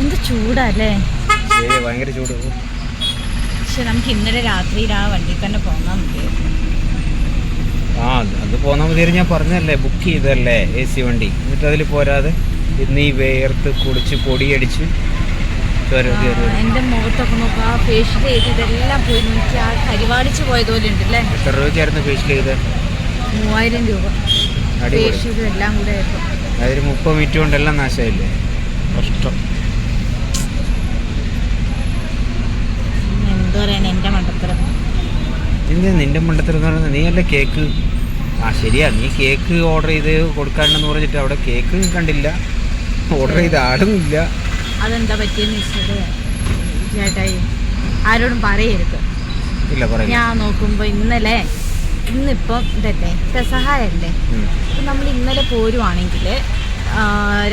എന്ത് ചൂടല്ലേ? ശരി ഭയങ്കര ചൂട്. പക്ഷെ നമുക്ക് ഇന്നലെ രാത്രിയിൽ ആ വണ്ടി തന്നെ പോന്നാ മതിയായിരുന്നു ആ അത് പോന്നാ മതി ഞാൻ പറഞ്ഞല്ലേ ബുക്ക് ചെയ്തല്ലേ എ സി വണ്ടി. എന്നിട്ട് അതിൽ പോരാതെ ഇന്ന് ഈ വേർത്ത് കുളിച്ച് പൊടിയടിച്ച് എന്റെ മുഖത്തൊക്കെ നോക്കുക ആ ഫേഷ്യൽ ചെയ്തതെല്ലാം പോയി നോക്കി ആ കരിവാടിച്ച് പോയതുപോലെ ഉണ്ടല്ലേ എത്ര രൂപയ്ക്കായിരുന്നു ഫേഷ്യൽ ചെയ്ത് മൂവായിരം രൂപ. ഫേഷ്യൽ ഫേഷ്യലും എല്ലാം കൂടെ ആയിരുന്നു. അതൊരു മുപ്പത് മിനിറ്റ് കൊണ്ടെല്ലാം നാശമായില്ലേ കഷ്ടം എന്ത് പറയാൻ എന്റെ മണ്ടത്തരം എന്തിനാ നിന്റെ മണ്ടത്തിൽ എന്ന് പറയുന്നത് നീ അല്ല കേക്ക് ആ ശരിയാ. നീ കേക്ക് ഓർഡർ ചെയ്ത് കൊടുക്കാനെന്ന് പറഞ്ഞിട്ട് അവിടെ കേക്ക് കണ്ടില്ല. ഓർഡർ ചെയ്ത ആളും ഇല്ല. അതെന്താ പറ്റിയെന്ന് വെച്ചത് ചേട്ടായി ആരോടും പറയരുത്. ഇല്ല ഞാൻ നോക്കുമ്പോ ഇന്നലെ ഇന്നിപ്പം ഇതല്ലേ പെസഹായല്ലേ. അപ്പം നമ്മൾ ഇന്നലെ പോരുവാണെങ്കിൽ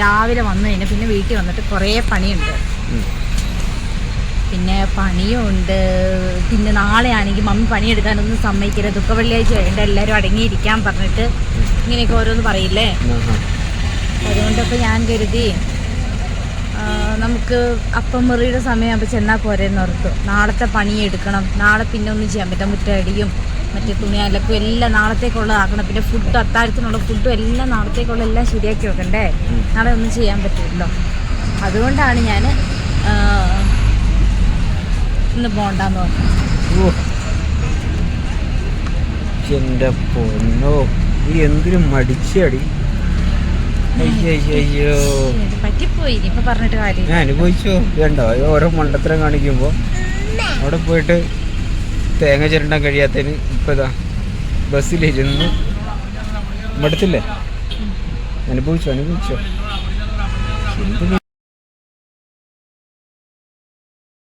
രാവിലെ വന്നു കഴിഞ്ഞാൽ പിന്നെ വീട്ടിൽ വന്നിട്ട് കുറേ പണിയുണ്ട്. പിന്നെ പണിയുണ്ട്. പിന്നെ നാളെ ആണെങ്കിൽ മമ്മി പണിയെടുക്കാനൊന്നും സമ്മതിക്കില്ല. ദുഃഖ വെള്ളിയാഴ്ച വേണ്ട എല്ലാവരും അടങ്ങിയിരിക്കാൻ പറഞ്ഞിട്ട് ഇങ്ങനെയൊക്കെ ഓരോന്ന് പറയില്ലേ. അതുകൊണ്ടപ്പോൾ ഞാൻ കരുതി നമുക്ക് അപ്പം മുറിയുടെ സമയമാകുമ്പോൾ ചെന്നാൽ പോരെന്ന് ഓർത്തു. നാളത്തെ പണിയെടുക്കണം. നാളെ പിന്നെ ഒന്നും ചെയ്യാൻ പറ്റാം മുറ്റടിയും മറ്റേ തുണി അലക്കും എല്ലാം നാളത്തേക്കുള്ളതാക്കണം പിന്നെ ഫുഡ് അത്താഴത്തിനുള്ള ഫുഡും എല്ലാം നാളത്തേക്കുള്ള എല്ലാം ശരിയാക്കി വെക്കണ്ടേ? നാളെ ഒന്നും ചെയ്യാൻ പറ്റില്ലല്ലോ. അതുകൊണ്ടാണ് ഞാൻ ഇന്ന് പോണ്ടെന്ന് പറഞ്ഞു. എന്റെ പൊന്നോ ഈ എന്തിനും മടിച്ചടി? അനുഭവിച്ചു. വേണ്ടോ ഓരോ മണ്ടത്തരം കാണിക്കുമ്പോ അവിടെ പോയിട്ട് തേങ്ങ ചിരണ്ടാൻ കഴിയാത്തതിന് ഇപ്പതാ ബസ്സിലിരുന്ന് മടുത്തില്ലേ? അനുഭവിച്ചോ അനുഭവിച്ചോ.